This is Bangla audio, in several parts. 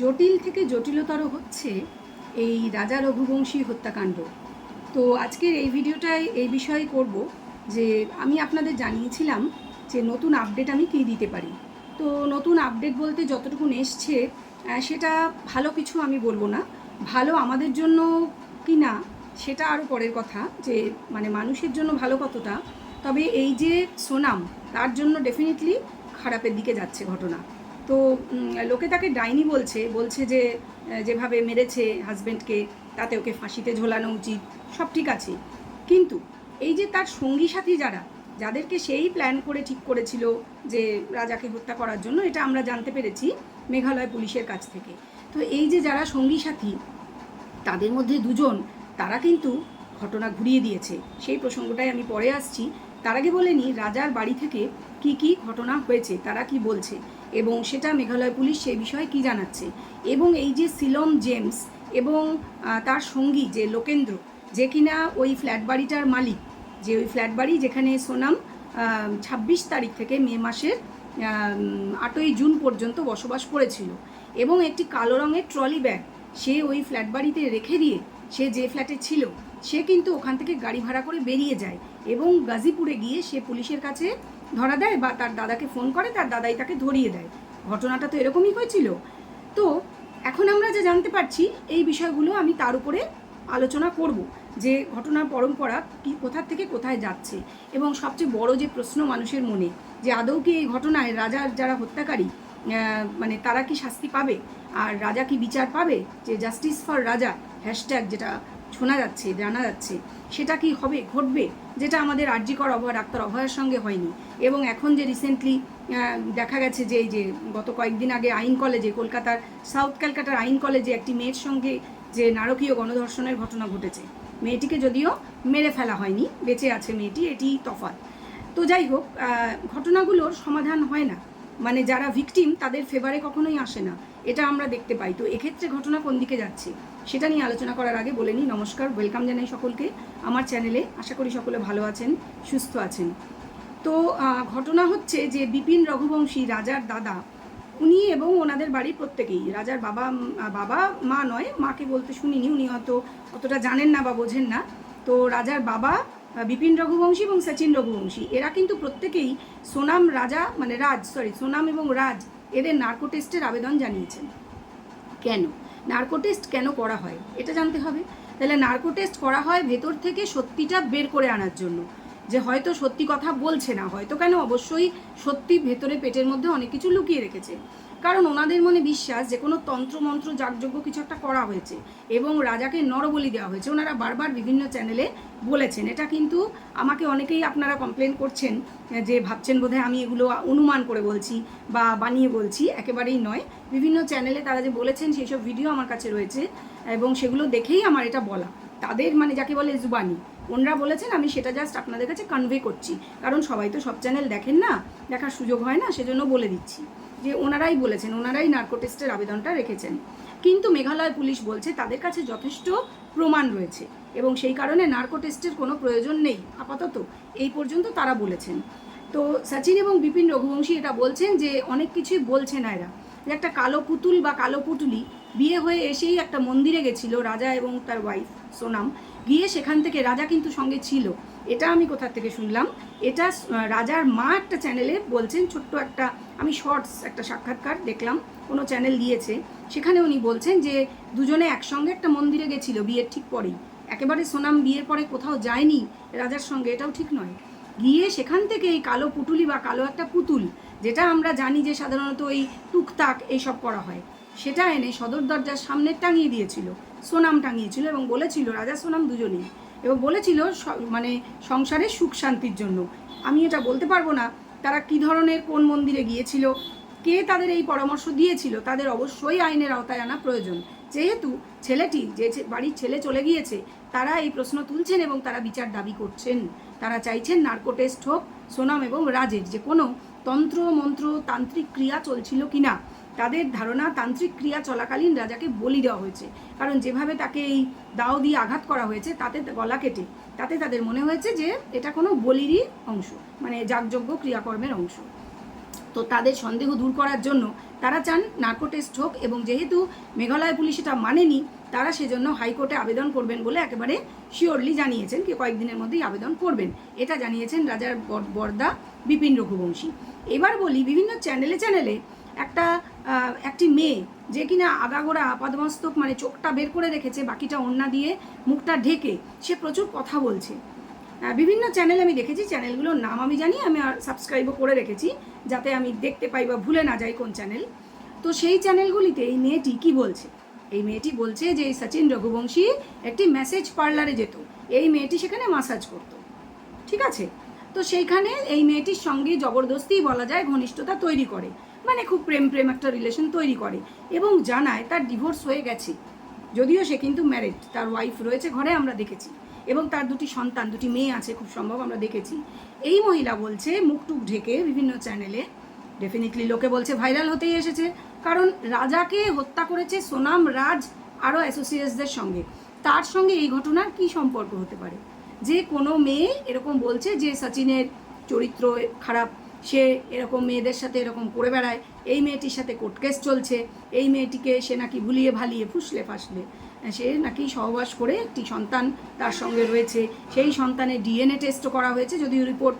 জটিল থেকে জটিলতর হচ্ছে এই রাজা রঘুবংশী হত্যাকাণ্ড। তো আজকের এই ভিডিওটায় এই বিষয়ে করব যে আমি আপনাদের জানিয়েছিলাম যে নতুন আপডেট আমি কী দিতে পারি। তো নতুন আপডেট বলতে যতটুকু এসছে সেটা ভালো কিছু আমি বলব না। ভালো আমাদের জন্য কি না, সেটা আরও পরের কথা যে মানে মানুষের জন্য ভালো কতটা। তবে এই যে সোনাম, তার জন্য ডেফিনেটলি খারাপের দিকে যাচ্ছে ঘটনা। তো লোকে তাকে ডাইনি বলছে বলছে যে যেভাবে মেরেছে হাজব্যান্ডকে তাতে ওকে ফাঁসিতে ঝোলানো উচিত, সব ঠিক আছে। কিন্তু এই যে তার সঙ্গী সাথী যারা, যাদেরকে সেই প্ল্যান করে ঠিক করেছিল যে রাজাকে হত্যা করার জন্য, এটা আমরা জানতে পেরেছি মেঘালয় পুলিশের কাছ থেকে। তো এই যে যারা সঙ্গী সাথী, তাদের মধ্যে দুজন, তারা কিন্তু ঘটনা ঘুরিয়ে দিয়েছে। সেই প্রসঙ্গটাই আমি পরে আসছি। তার আগে বলে রাজার বাড়ি থেকে কি কি ঘটনা হয়েছে, তারা কি বলছে, এবং সেটা মেঘালয় পুলিশ সেই বিষয়ে কি জানাচ্ছে, এবং এই যে সিলম জেমস এবং তার সঙ্গী যে লোকেন্দ্র, যে কিনা ওই ফ্ল্যাট বাড়িটার মালিক, যে ওই ফ্ল্যাট বাড়ি যেখানে সোনাম ছাব্বিশ তারিখ থেকে মে মাসের আটই জুন পর্যন্ত বসবাস করেছিল, এবং একটি কালো রঙের ট্রলি ব্যাগ সে ওই ফ্ল্যাট বাড়িতে রেখে দিয়ে সে যে ফ্ল্যাটে ছিল সে কিন্তু ওখান থেকে গাড়ি ভাড়া করে বেরিয়ে যায় এবং গাজীপুরে গিয়ে সে পুলিশের কাছে ধরা দেয় বা তার দাদাকে ফোন করে, তার দাদাই তাকে ধরিয়ে দেয়। ঘটনাটা তো এরকমই হয়েছিল। তো এখন আমরা যে জানতে পারছি, এই বিষয়গুলো আমি তার উপরে আলোচনা করব, যে ঘটনার পরম্পরা কি, কোথা থেকে কোথায় যাচ্ছে এবং সবচেয়ে বড় যে প্রশ্ন মানুষের মনে, যে আদৌ কি এই ঘটনায় রাজার যারা হত্যাকারী মানে তারা কি শাস্তি পাবে? আর রাজা কি বিচার পাবে? যে জাস্টিস ফর রাজা হ্যাশট্যাগ যেটা শোনা যাচ্ছে, জানা যাচ্ছে। সেটা কি হবে, ঘটবে? যেটা আমাদের আর্যিকর অভয়, ডাক্তার অভয়ের সঙ্গে হয়নি। এবং এখন যে রিসেন্টলি দেখা গেছে যে এই যে গত কয়েকদিন আগে আইন কলেজে কলকাতার সাউথ ক্যালকাটার আইন কলেজে একটি মেয়ের সঙ্গে যে নারকীয় গণধর্ষণের ঘটনা ঘটেছে। মেয়েটিকে যদিও মেরে ফেলা হয়নি, বেঁচে আছে মেয়েটি, এটি তফাৎ। তো যাই হোক ঘটনাগুলোর সমাধান হয় না। মানে যারা ভিকটিম তাদের ফেভারে কখনোই আসে না। এটা আমরা দেখতে পাই। তো এক্ষেত্রে ঘটনা কোন দিকে যাচ্ছে? সেটা নিয়ে আলোচনা করার আগে বলে নিই, নমস্কার ওয়েলকাম জানাই সকলকে আমার চ্যানেলে আশা করি সকলে ভালো আছেন, সুস্থ আছেন। তো ঘটনা হচ্ছে যে বিপিন রঘুবংশী, রাজার দাদা, উনি এবং ওনাদের বাড়ির প্রত্যেকেই, রাজার বাবা বাবা, মা নয়, মাকে বলতে শুনিনি, উনি হয়তো অতটা জানেন না বা বোঝেন না। তো, রাজার বাবা বিপিন রঘুবংশী এবং সচিন রঘুবংশী, এরা কিন্তু প্রত্যেকেই সোনাম রাজা মানে রাজ সরি সোনাম এবং রাজ, এদের নার্কো টেস্টের আবেদন জানিয়েছেন। কেন? নার্কো টেস্ট কেন করা হয়? এটা জানতে হবে। তাহলে নার্কো টেস্ট করা হয় ভেতর থেকে সত্যিটা বের করে আনার জন্য। যে হয়তো সত্যি কথা বলছে না, হয়তো কেন অবশ্যই সত্যি ভেতরে পেটের মধ্যে অনেক কিছু লুকিয়ে রেখেছে। কারণ ওনাদের মনে বিশ্বাস যে কোনো তন্ত্রমন্ত্র যাগযজ্ঞ কিছু একটা করা হয়েছে এবং রাজাকে নরবলি দেওয়া হয়েছে। ওনারা বারবার বিভিন্ন চ্যানেলে বলেছেন। এটা কিন্তু আমাকে অনেকেই আপনারা কমপ্লেন করছেন, যে ভাবছেন বোধহয় আমি এগুলো অনুমান করে বলছি বা বানিয়ে বলছি, একেবারেই নয়। বিভিন্ন চ্যানেলে তারা যে বলেছেন সেই সব ভিডিও আমার কাছে রয়েছে এবং সেগুলো দেখেই আমার এটা বলা। তাদের মানে যাকে বলে জুবানি, ওনারা বলেছেন, আমি সেটা জাস্ট আপনাদের কাছে কনভে করছি। কারণ সবাই তো সব চ্যানেল দেখেন না, দেখার সুযোগ হয় না, সেজন্য বলে দিচ্ছি। যে ওনারাই বলেছেন, ওনারাই নার্কো টেস্টের আবেদনটা রেখেছেন। কিন্তু মেঘালয় পুলিশ বলছে তাদের কাছে যথেষ্ট প্রমাণ রয়েছে এবং সেই কারণে নার্কো টেস্টের কোনো প্রয়োজন নেই, আপাতত এই পর্যন্ত তারা বলেছেন। তো সচিন এবং বিপিন রঘুবংশী এটা বলছেন যে অনেক কিছুই বলছে না এরা। যে একটা কালো পুতুল বা কালো পুতুলি বিয়ে হয়ে এসেই একটা মন্দিরে গেছিল রাজা এবং তার ওয়াইফ সোনাম। গিয়ে সেখান থেকে রাজা কিন্তু সঙ্গে ছিল। এটা আমি কোথা থেকে শুনলাম? এটা রাজার মা একটা চ্যানেলে বলছেন, ছোট্ট একটা, আমি শর্টস একটা সাক্ষাৎকার দেখলাম, কোনো চ্যানেল দিয়েছে। সেখানে উনি বলছেন যে, দুজনে একসঙ্গে একটা মন্দিরে গেছিল, বিয়ের ঠিক পরেই। একেবারে সোনাম বিয়ের পরে কোথাও যায়নি রাজার সঙ্গে, এটাও ঠিক নয়। গিয়ে সেখান থেকে এই কালো পুটুলি বা কালো একটা পুতুল, যেটা আমরা জানি যে সাধারণত এই টুকতাক এইসব করা হয়, সেটা এনে সদর দরজার সামনে টাঙিয়ে দিয়েছিল, সোনাম টাঙিয়েছিল এবং বলেছিল, রাজা সোনাম দুজনেই। এবং বলেছিল মানে সংসারের সুখ শান্তির জন্য। আমি এটা বলতে পারব না, তারা কি ধরনের, কোন মন্দিরে গিয়েছিল, কে তাদের এই পরামর্শ দিয়েছিল, তাদের অবশ্যই আইনের আওতায় আনা প্রয়োজন। যেহেতু ছেলেটি, যে বাড়ির ছেলে চলে গিয়েছে, তারা এই প্রশ্ন তুলছেন এবং তারা বিচার দাবি করছেন। তারা চাইছেন নার্কো টেস্ট হোক, সোনাম এবং রাজের, যে কোনো তন্ত্র, মন্ত্র, তান্ত্রিক ক্রিয়া চলছিল কিনা। তাদের ধারণা তান্ত্রিক ক্রিয়া চলাকালীন রাজাকে বলি দেওয়া হয়েছে। কারণ যেভাবে তাকে এই দাও দিয়ে আঘাত করা হয়েছে, তাতে গলা কেটে। তাতে তাদের মনে হয়েছে যে এটা কোনো বলিরই অংশ মানে যাগযজ্ঞ ক্রিয়াকর্মের অংশ। তো তাদের সন্দেহ দূর করার জন্য তারা চান নার্কো টেস্ট হোক এবং যেহেতু মেঘালয় পুলিশ এটা মানেনি, তারা সেজন্য হাইকোর্টে আবেদন করবেন বলে একেবারে শিওরলি জানিয়েছেন কি কয়েকদিনের মধ্যেই আবেদন করবেন। এটা জানিয়েছেন রাজার বর- বরদা বিপিন রঘুবংশী। এবার বলি বিভিন্ন চ্যানেলে চ্যানেলে একটা একটি মেয়ে যে কিনা আগাগোড়া আপাদমস্তক মানে চোখটা বের করে রেখেছে, বাকিটা ওড়না দিয়ে মুখটা ঢেকে, সে প্রচুর কথা বলছে। বিভিন্ন চ্যানেল আমি দেখেছি চ্যানেলগুলোর নাম আমি জানি, আমি সাবস্ক্রাইবও করে রেখেছি, যাতে আমি দেখতে পাই বা ভুলে না যাই কোন চ্যানেল তো সেই চ্যানেলগুলিতে এই মেয়েটি কি বলছে? এই মেয়েটি বলছে যে, এই সচিন রঘুবংশী একটি মেসেজ পার্লারে যেত। এই মেয়েটি সেখানে মাসাজ করতো। ঠিক আছে? তো সেইখানে এই মেয়েটির সঙ্গে জবরদস্তি বলা যায় ঘনিষ্ঠতা তৈরি করে। মানে খুব প্রেম প্রেম একটা রিলেশন তৈরি করে এবং জানায় তার ডিভোর্স হয়ে গেছে। যদিও সে কিন্তু ম্যারিড তার ওয়াইফ রয়েছে ঘরে আমরা দেখেছি এবং তার দুটি সন্তান, দুটি মেয়ে আছে খুব সম্ভব আমরা দেখেছি। এই মহিলা বলছে মুখটুক ঢেকে বিভিন্ন চ্যানেলে ডেফিনেটলি লোকে বলছে ভাইরাল হতেই এসেছে। কারণ রাজাকে হত্যা করেছে সোনাম রাজ আরও অ্যাসোসিয়েটসদের সঙ্গে। তার সঙ্গে এই ঘটনার কি সম্পর্ক হতে পারে? যে কোনো মেয়ে এরকম বলছে যে সচিনের চরিত্র খারাপ, সে এরকম মেয়েদের সাথে এরকম করে বেড়ায়, এই মেয়েটির সাথে কোর্ট কেস চলছে, এই মেয়েটিকে সে নাকি ভুলিয়ে ভালিয়ে ফুসলে ফাসলে। সে নাকি সহবাস করে একটি সন্তান তার সঙ্গে রয়েছে, সেই সন্তানের ডিএনএ টেস্টও করা হয়েছে, যদিও রিপোর্ট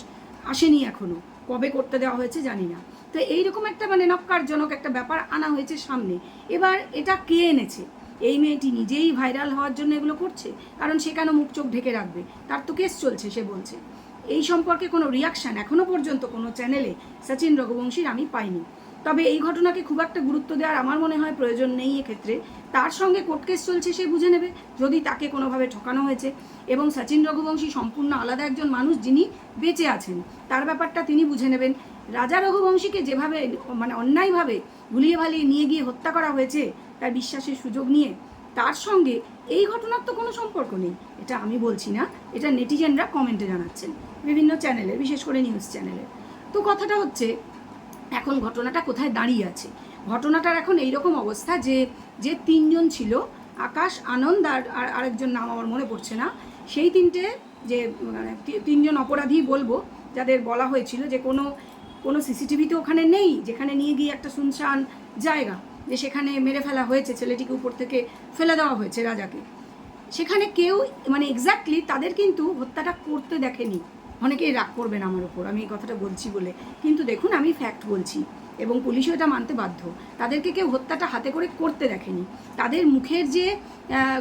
আসেনি এখনও কবে করতে দেওয়া হয়েছে জানি না। তো এইরকম একটা মানে নক্কারজনক একটা ব্যাপার আনা হয়েছে সামনে। এবার এটা কে এনেছে? এই মেয়েটি নিজেই ভাইরাল হওয়ার জন্য এগুলো করছে, কারণ সে কেন মুখ চোখ ঢেকে রাখবে? তার তো কেস চলছে, সে বলছে। এই সম্পর্কে কোনো রিয়াকশান এখনও পর্যন্ত কোনো চ্যানেলে সচিন রঘুবংশীর আমি পাইনি। তবে এই ঘটনাকে খুব একটা গুরুত্ব দেওয়ার আমার মনে হয় প্রয়োজন নেই এক্ষেত্রে। তার সঙ্গে কোর্ট কেস চলছে, সে বুঝে নেবে, যদি তাকে কোনোভাবে ঠকানো হয়েছে। এবং সচিন রঘুবংশী সম্পূর্ণ আলাদা একজন মানুষ যিনি বেঁচে আছেন, তার ব্যাপারটা তিনি বুঝে নেবেন। রাজা রঘুবংশীকে যেভাবে মানে অন্যায়ভাবে ভুলিয়ে ভালিয়ে নিয়ে গিয়ে হত্যা করা হয়েছে তার বিশ্বাসের সুযোগ নিয়ে। তার সঙ্গে এই ঘটনার তো কোনো সম্পর্ক নেই। এটা আমি বলছি না। এটা নেটিজেনরা কমেন্টে জানাচ্ছেন। বিভিন্ন চ্যানেলে বিশেষ করে নিউজ চ্যানেলে তো কথাটা হচ্ছে, এখন ঘটনাটা কোথায় দাঁড়িয়ে আছে? ঘটনাটার এখন এইরকম অবস্থা যে যে তিনজন ছিল, আকাশ, আনন্দ আর আর আরেকজন নাম আমার মনে পড়ছে না, সেই তিনটে যে মানে তিনজন অপরাধী বলব, যাদের বলা হয়েছিল যে কোনো কোনো সিসিটিভি তো ওখানে নেই, যেখানে নিয়ে গিয়ে একটা শুনশান জায়গা। যে সেখানে মেরে ফেলা হয়েছে, ছেলেটিকে উপর থেকে ফেলে দেওয়া হয়েছে রাজাকে। সেখানে কেউ মানে এক্স্যাক্টলি তাদের কিন্তু হত্যাটা করতে দেখেনি। অনেকেই রাগ করবেন আমার ওপর আমি এই কথাটা বলছি বলে। কিন্তু দেখুন, আমি ফ্যাক্ট বলছি এবং পুলিশও এটা মানতে বাধ্য। তাদেরকে কেউ হত্যাটা হাতে করে করতে দেখেনি। তাদের মুখের যে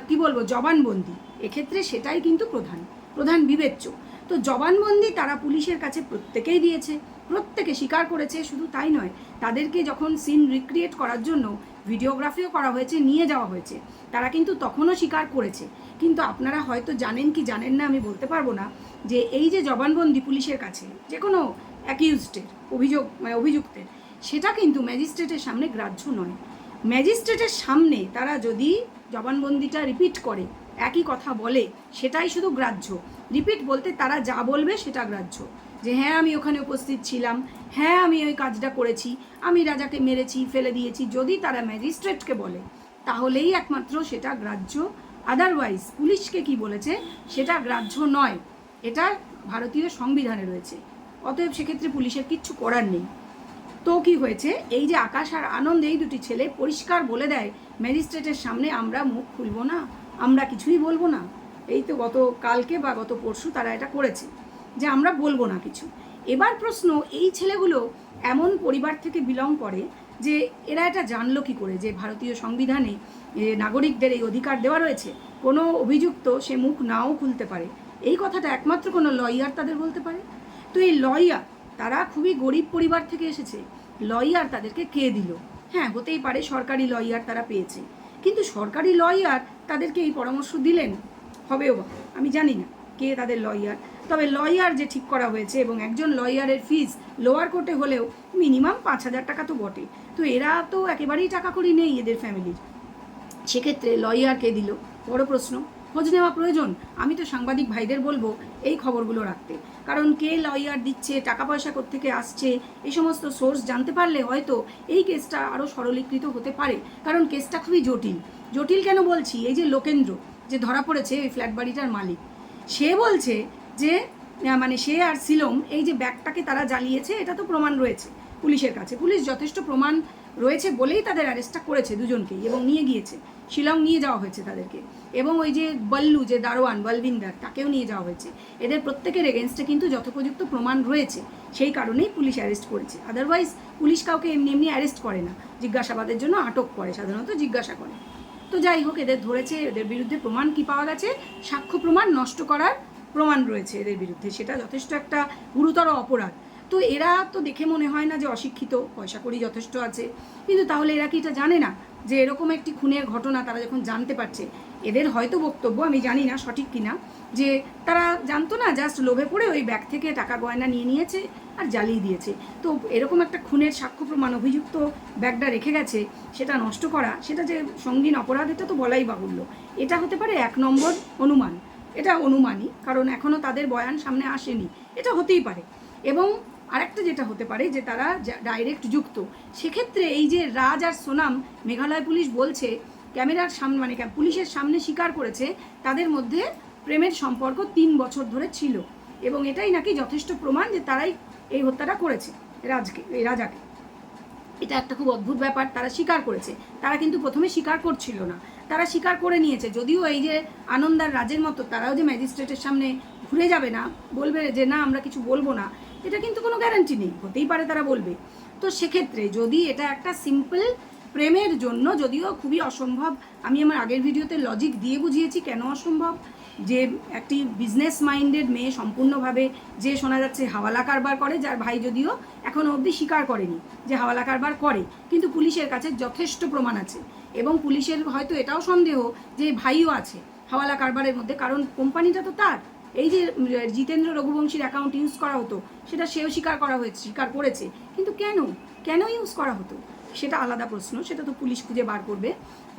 কি বলব, জবানবন্দি, এক্ষেত্রে সেটাই কিন্তু প্রধান প্রধান বিবেচ্য। তো জবানবন্দি তারা পুলিশের কাছে প্রত্যেকেই দিয়েছে। প্রত্যেকে স্বীকার করেছে, শুধু তাই নয়, তাদেরকে যখন সিন রিক্রিয়েট করার জন্য ভিডিওগ্রাফিও করা হয়েছে, নিয়ে যাওয়া হয়েছে, তারা কিন্তু তখনও স্বীকার করেছে। কিন্তু আপনারা হয়তো জানেন কি জানেন না, আমি বলতে পারব না, যে এই যে জবানবন্দি পুলিশের কাছে, যে কোনো অ্যাকিউজডের অভিযোগ মানে অভিযুক্তের, সেটা কিন্তু ম্যাজিস্ট্রেটের সামনে গ্রাহ্য নয়। ম্যাজিস্ট্রেটের সামনে তারা যদি জবানবন্দিটা রিপিট করে, একই কথা বলে, সেটাই শুধু গ্রাহ্য। রিপিট বলতে তারা যা বলবে, সেটা গ্রাহ্য। যে হ্যাঁ আমি ওখানে উপস্থিত ছিলাম। হ্যাঁ আমি ওই কাজটা করেছি। আমি রাজাকে মেরেছি, ফেলে দিয়েছি। যদি তারা ম্যাজিস্ট্রেটকে বলে, তাহলেই একমাত্র সেটা গ্রাহ্য। আদারওয়াইজ পুলিশকে কি বলেছে, সেটা গ্রাহ্য নয়। এটা ভারতীয় সংবিধানে রয়েছে। অতএব সেক্ষেত্রে পুলিশের কিচ্ছু করার নেই। তো কি হয়েছে, এই যে আকাশ আর আনন্দ, এই দুটি ছেলে পরিষ্কার বলে দেয়, ম্যাজিস্ট্রেটের সামনে আমরা মুখ খুলবো না, আমরা কিছুই বলব না। এই তো গত কালকে বা গত পরশু তারা এটা করেছে। যে আমরা বলব না কিছু। এবার প্রশ্ন, এই ছেলেগুলো এমন পরিবার থেকে বিলং করে যে এরা এটা জানলো কি করে, যে ভারতীয় সংবিধানে নাগরিকদের এই অধিকার দেওয়া রয়েছে? কোনো অভিযুক্ত সে মুখ নাও খুলতে পারে। এই কথাটা একমাত্র কোনো লয়ার তাদের বলতে পারে? তো এই লয়ার তারা খুবই গরিব পরিবার থেকে এসেছে। লয়ার তাদেরকে কে দিল? হ্যাঁ হতেই পারে সরকারি লয়ার তারা পেয়েছে। কিন্তু সরকারি লয়ার তাদেরকে এই পরামর্শ দিলেন? হবেও বা, আমি জানি না। কে তাদের লয়ার তবে লয়ার যে ঠিক করা হয়েছে এবং একজন লয়ারের ফিস লোয়ার কোর্টে হলেও মিনিমাম পাঁচ হাজার টাকা তো বটে। তো এরা তো একেবারেই টাকা করি নেই এদের ফ্যামিলির সেক্ষেত্রে লয়ারকে দিল? বড় প্রশ্ন। খোঁজ নেওয়া প্রয়োজন। আমি তো সাংবাদিক ভাইদের বলব, এই খবরগুলো রাখতে। কারণ কে লয়ার দিচ্ছে, টাকা পয়সা থেকে আসছে, এই সমস্ত সোর্স জানতে পারলে হয়তো এই কেসটা আরও সরলীকৃত হতে পারে। কারণ কেসটা খুবই জটিল। জটিল কেন বলছি? এই যে লোকেন্দ্র, যে ধরা পড়েছে এই ফ্ল্যাট বাড়িটার মালিক। সে বলছে যে মানে সে আর সিলম এই যে ব্যাগটাকে তারা জ্বালিয়েছে, এটা তো প্রমাণ রয়েছে পুলিশের কাছে। পুলিশ যথেষ্ট প্রমাণ রয়েছে বলেই তাদের অ্যারেস্টটা করেছে দুজনকেই এবং নিয়ে গিয়েছে। শিলং নিয়ে যাওয়া হয়েছে তাদেরকে। এবং ওই যে বল্লু, যে দারোয়ান, বলবিন্দার, তাকেও নিয়ে যাওয়া হয়েছে। এদের প্রত্যেকের এগেনস্টে কিন্তু যথোপযুক্ত প্রমাণ রয়েছে। সেই কারণেই পুলিশ অ্যারেস্ট করেছে। আদারওয়াইজ পুলিশ কাউকে এমনি এমনি অ্যারেস্ট করে না। জিজ্ঞাসাবাদের জন্য আটক করে, সাধারণত জিজ্ঞাসা করে। তো যাই হোক, এদের ধরেছে, এদের বিরুদ্ধে প্রমাণ কি পাওয়া গেছে? সাক্ষ্য প্রমাণ নষ্ট করার প্রমাণ রয়েছে এদের বিরুদ্ধে। সেটা যথেষ্ট একটা গুরুতর অপরাধ। তো এরা তো দেখে মনে হয় না যে অশিক্ষিত, পয়সা করি যথেষ্ট আছে। কিন্তু তাহলে এরা কি এটা জানে না? যে এরকম একটি খুনের ঘটনা তারা যখন জানতে পারছে, এদের হয়তো বক্তব্য, আমি জানি না সঠিক কিনা, যে তারা জানতো না, জাস্ট লোভে পড়ে ওই ব্যাগ থেকে টাকা গয়না নিয়ে নিয়েছে আর জ্বালিয়ে দিয়েছে। তো এরকম একটা খুনের সাক্ষ্য প্রমাণ অভিযুক্ত ব্যাগটা রেখে গেছে, সেটা নষ্ট করা, সেটা যে সঙ্গীন অপরাধ, এটা তো বলাই বাহুল্য। এটা হতে পারে এক নম্বর অনুমান। এটা অনুমানই, কারণ এখনও তাদের বয়ান সামনে আসেনি। এটা হতেই পারে। এবং আরেকটা যেটা হতে পারে, যে তারা ডাইরেক্ট যুক্ত, সেক্ষেত্রে এই যে রাজ আর সোনাম মেঘালয় পুলিশ বলছে, ক্যামেরার সামনে মানে পুলিশের সামনে স্বীকার করেছে, তাদের মধ্যে প্রেমের সম্পর্ক তিন বছর ধরে ছিল। এবং এটাই নাকি যথেষ্ট প্রমাণ যে তারাই এই হত্যাটা করেছে রাজকে, এই রাজাকে। এটা একটা খুব অদ্ভুত ব্যাপার, তারা স্বীকার করেছে। তারা কিন্তু প্রথমে স্বীকার করছিল না। তারা স্বীকার করে নিয়েছে, যদিও এই যে আনন্দার রাজের মতো, তারাও যে ম্যাজিস্ট্রেটের সামনে ঘুরে যাবে না, বলবে যে না, আমরা কিছু বলব না, এটা কিন্তু কোনো গ্যারান্টি নেই। হতেই পারে তারা বলবে। তো সেক্ষেত্রে যদি এটা একটা সিম্পল প্রেমের জন্য, যদিও খুবই অসম্ভব, আমি আমার আগের ভিডিওতে লজিক দিয়ে বুঝিয়েছি কেন অসম্ভব যে একটি বিজনেস মাইন্ডেড মেয়ে সম্পূর্ণভাবে যে শোনা যাচ্ছে হাওয়ালা কারবার করে, যার ভাই যদিও এখনও অবধি স্বীকার করেনি যে হাওয়ালা কারবার করে, কিন্তু পুলিশের কাছে যথেষ্ট প্রমাণ আছে। এবং পুলিশের হয়তো এটাও সন্দেহ যে ভাইও আছে হাওয়ালা কারবারের মধ্যে, কারণ কোম্পানিটা তো তার। এই যে জিতেন্দ্র রঘুবংশীর অ্যাকাউন্ট ইউজ করা হতো, সেটা সেও স্বীকার করা হয়েছে, স্বীকার করেছে। কিন্তু কেন? কেন ইউজ করা হতো? সেটা আলাদা প্রশ্ন, সেটা তো পুলিশ খুঁজে বার করবে।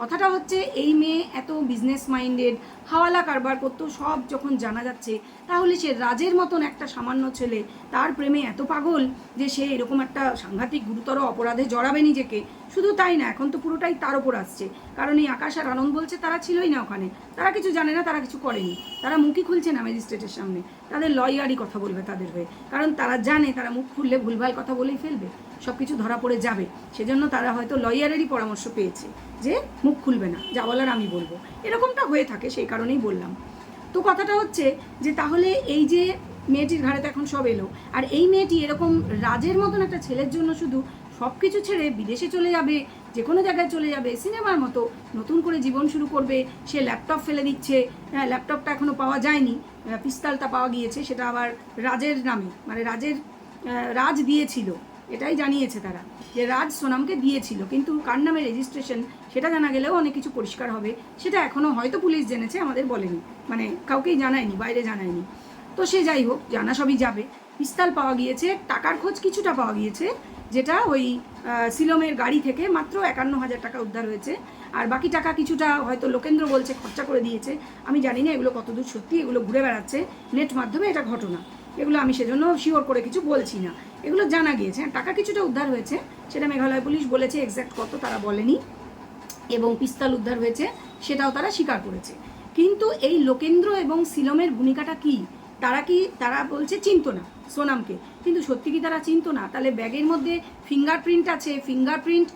কথাটা হচ্ছে, এই মেয়ে এত বিজনেস মাইন্ডেড হাওয়ালা কারবার করতো, সব যখন জানা যাচ্ছে, তাহলে সে রাজের মতন একটা সামান্য ছেলে, তার প্রেমে এত পাগল যে সে এরকম একটা সাংঘাতিক গুরুতর অপরাধে জড়াবে নিজেকে। শুধু তাই না, এখন তো পুরোটাই তার ওপর আসছে। কারণ এই আকাশ আর আনন্দ বলছে তারা ছিলই না ওখানে। তারা কিছু জানে না, তারা কিছু করেনি। তারা মুখই খুলছে না ম্যাজিস্ট্রেটের সামনে। তাদের লয়ারই কথা বলবে তাদের হয়ে। কারণ তারা জানে, তারা মুখ খুললে ভুলভাল কথা বলেই ফেলবে। সব কিছু ধরা পড়ে যাবে। সেজন্য তারা হয়তো লয়ারেরই পরামর্শ পেয়েছে যে মুখ খুলবে না। যা বলার আমি বলব। এরকমটা হয়ে থাকে, সেই কারণেই বললাম। তো কথাটা হচ্ছে যে তাহলে এই যে মেয়েটির ঘাড়ে তো এখন সব এলো। আর এই মেয়েটি এরকম রাজের মতন একটা ছেলের জন্য শুধু সব কিছু ছেড়ে বিদেশে চলে যাবে যে কোনো জায়গায় চলে যাবে, সিনেমার মতো নতুন করে জীবন শুরু করবে, সে ল্যাপটপ ফেলে দিচ্ছে হ্যাঁ ল্যাপটপটা এখনও পাওয়া যায়নি পিস্তলটা পাওয়া গিয়েছে, সেটা আবার রাজের নামে মানে রাজের রাজ দিয়েছিল, এটাই জানিয়েছে তারা, যে রাজ সোনামকে দিয়েছিল, কিন্তু কার নামে রেজিস্ট্রেশন সেটা জানা গেলেও অনেক কিছু পরিষ্কার হবে, সেটা এখনও হয়তো পুলিশ জেনেছে, আমাদের বলেনি মানে কাউকেই জানায়নি, বাইরে জানায়নি, তো সে যাই হোক, জানা সবই যাবে, পিস্তাল পাওয়া গিয়েছে, টাকার খোঁজ কিছুটা পাওয়া গিয়েছে যেটা ওই সিলমের গাড়ি থেকে মাত্র একান্ন হাজার টাকা উদ্ধার হয়েছে। আর বাকি টাকা কিছুটা হয়তো লোকেন্দ্র বলছে খরচা করে দিয়েছে। আমি জানি না এগুলো কতদূর সত্যি এগুলো ঘুরে বেড়াচ্ছে। নেট মাধ্যমে এটা ঘটনা। এগুলো আমি সেজন্য শিওর করে কিছু বলছি না। এগুলো জানা গিয়েছে। হ্যাঁ, টাকা কিছুটা উদ্ধার হয়েছে। সেটা মেঘালয় পুলিশ বলেছে এক্স্যাক্ট কত তারা বলেনি। এবং পিস্তল উদ্ধার হয়েছে সেটাও তারা স্বীকার করেছে। কিন্তু এই লোকেন্দ্র এবং সিলমের ভূমিকাটা কি? তারা কি, তারা বলছে চিনতো না সোনামকে। কিন্তু সত্যি কি তারা চিনতো না? তাহলে ব্যাগের মধ্যে ফিঙ্গারপ্রিন্ট আছে ফিঙ্গারপ্রিন্ট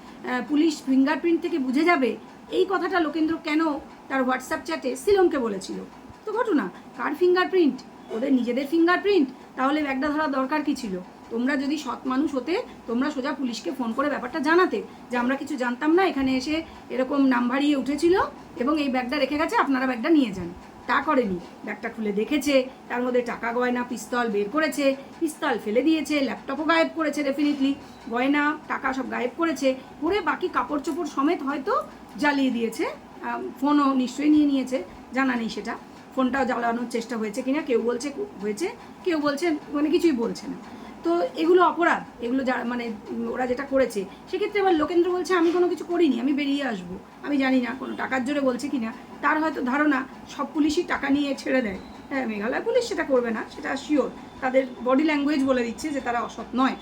পুলিশ ফিঙ্গারপ্রিন্ট থেকে বুঝে যাবে। এই কথাটা লোকেন্দ্র কেন তার হোয়াটসঅ্যাপ চ্যাটে সিলমকে বলেছিল? তো ঘটনা, কার ফিঙ্গারপ্রিন্ট ওদের নিজেদের ফিঙ্গারপ্রিন্ট তাহলে ব্যাগটা ধরার দরকার কি ছিল? তোমরা যদি সৎ মানুষ হতে, তোমরা সোজা পুলিশকে ফোন করে ব্যাপারটা জানাতে। যে আমরা কিছু জানতাম না, এখানে এসে এরকম নাম্বারিয়ে উঠেছিল এবং এই ব্যাগটা রেখে গেছে, আপনারা ব্যাগটা নিয়ে যান। তা করেনি। ব্যাগটা খুলে দেখেছে, তার মধ্যে টাকা, গয়না, পিস্তল বের করেছে, পিস্তল ফেলে দিয়েছে, ল্যাপটপও গায়েব করেছে ডেফিনেটলি গয়না, টাকা সব গায়েব করেছে, করে বাকি কাপড় চোপড় সমেত হয়তো জ্বালিয়ে দিয়েছে ফোনও নিশ্চয়ই নিয়ে নিয়েছে, জানা নেই সেটা। ফোনটাও জ্বালানোর চেষ্টা হয়েছে কিনা, কেউ বলছে, হয়েছে, কেউ বলছে মানে কিছুই বলছে না। তো এগুলো অপরাধ, এগুলো যা মানে ওরা যেটা করেছে, সেক্ষেত্রে এবার লোকেন্দ্র বলছে, আমি কোনো কিছু করিনি, আমি বেরিয়ে আসব। আমি জানি না, কোনো টাকার জোরে বলছে কি না তার হয়তো ধারণা, সব পুলিশই টাকা নিয়ে ছেড়ে দেয়। হ্যাঁ মেঘালয় পুলিশ সেটা করবে না, সেটা শিওর তাদের বডি ল্যাঙ্গুয়েজ বলে দিচ্ছে যে তারা অসৎ নয়।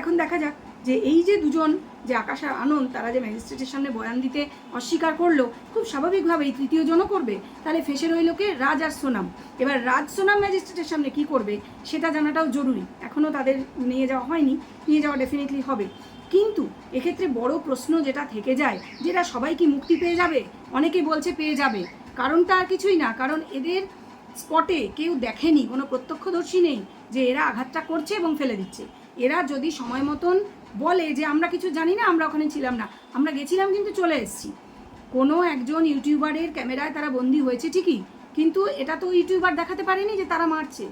এখন দেখা যাক। যে এই যে দুজন যে আকাশ আর আনন্দ, তারা যে ম্যাজিস্ট্রেটের সামনে বয়ান দিতে অস্বীকার করল, খুব স্বাভাবিকভাবেই তৃতীয় জনও করবে। তাহলে ফেসে রইল কে? রাজ আর সোনাম। এবার রাজ সোনাম ম্যাজিস্ট্রেটের সামনে কি করবে, সেটা জানাটাও জরুরি। এখনও তাদের নিয়ে যাওয়া হয়নি, নিয়ে যাওয়া ডেফিনেটলি হবে। কিন্তু এক্ষেত্রে বড় প্রশ্ন যেটা থেকে যায়, যেটা সবাই কি মুক্তি পেয়ে যাবে? অনেকে বলছে পেয়ে যাবে। কারণটা আর কিছুই না, কারণ এদের স্পটে কেউ দেখেনি, কোনো প্রত্যক্ষদর্শী নেই যে এরা আঘাতটা করছে এবং ফেলে দিচ্ছে। এরা যদি সময় মতন বলে যে আমরা কিছু জানি না, আমরা ওখানে ছিলাম না। আমরা গেছিলাম কিন্তু চলে এসেছি। কোনো একজন ইউটিউবারের ক্যামেরায় তারা বন্দি হয়েছে ঠিকই, কিন্তু এটা তো ইউটিউবার দেখাতে পারেনি যে তারা মারছে।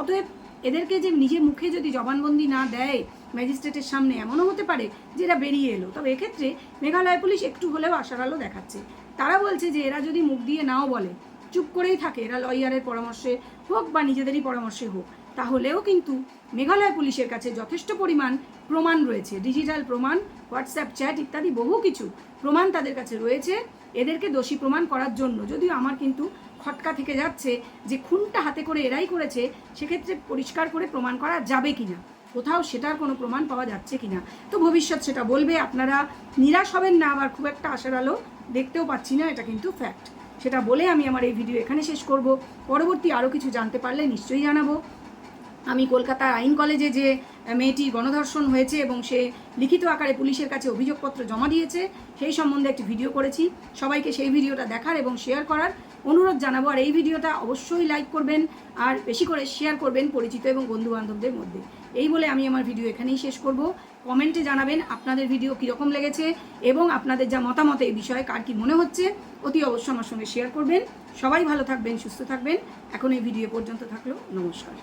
অতএব এদেরকে যে নিজের মুখে যদি জবানবন্দি না দেয় ম্যাজিস্ট্রেটের সামনে, এমনও হতে পারে যে এরা বেরিয়ে এলো। তবে এক্ষেত্রে মেঘালয় পুলিশ একটু হলেও আশার আলো দেখাচ্ছে। তারা বলছে যে এরা যদি মুখ দিয়ে নাও বলে চুপ করেই থাকে, এরা লয়ারের পরামর্শে হোক বা নিজেদেরই পরামর্শে হোক। তাহলেও কিন্তু মেঘালয় পুলিশের কাছে যথেষ্ট পরিমাণ প্রমাণ রয়েছে। ডিজিটাল প্রমাণ, হোয়াটসঅ্যাপ, চ্যাট ইত্যাদি বহু কিছু প্রমাণ তাদের কাছে রয়েছে। এদেরকে দোষী প্রমাণ করার জন্য। যদিও আমার কিন্তু খটকা থেকে যাচ্ছে যে খুনটা হাতে করে এরাই করেছে, সেক্ষেত্রে পরিষ্কার করে প্রমাণ করা যাবে কি না কোথাও সেটার কোনো প্রমাণ পাওয়া যাচ্ছে কিনা? তো ভবিষ্যৎ সেটা বলবে। আপনারা নিরাশ হবেন না, আবার খুব একটা আশার আলো দেখতেও পাচ্ছি না, এটা কিন্তু ফ্যাক্ট সেটা বলে আমি আমার এই ভিডিও এখানে শেষ করব। পরবর্তী আরও কিছু জানতে পারলে নিশ্চয়ই জানাব। আমি কলকাতার আইন কলেজে যে মেয়েটি গণধর্ষণ হয়েছে এবং সে লিখিত আকারে পুলিশের কাছে অভিযোগপত্র জমা দিয়েছে, সেই সম্বন্ধে একটি ভিডিও করেছি। সবাইকে সেই ভিডিওটা দেখার এবং শেয়ার করার অনুরোধ জানাব। আর এই ভিডিওটা অবশ্যই লাইক করবেন আর বেশি করে শেয়ার করবেন পরিচিত এবং বন্ধু বান্ধবদের মধ্যে। এই বলে আমি আমার ভিডিও এখানেই শেষ করব। কমেন্টে জানাবেন আপনাদের ভিডিও কীরকম লেগেছে এবং আপনাদের যা মতামত এই বিষয়ে কার কী মনে হচ্ছে, অতি অবশ্যই আমার সঙ্গে শেয়ার করবেন। সবাই ভালো থাকবেন, সুস্থ থাকবেন। এখন এই ভিডিও পর্যন্ত থাকল। নমস্কার।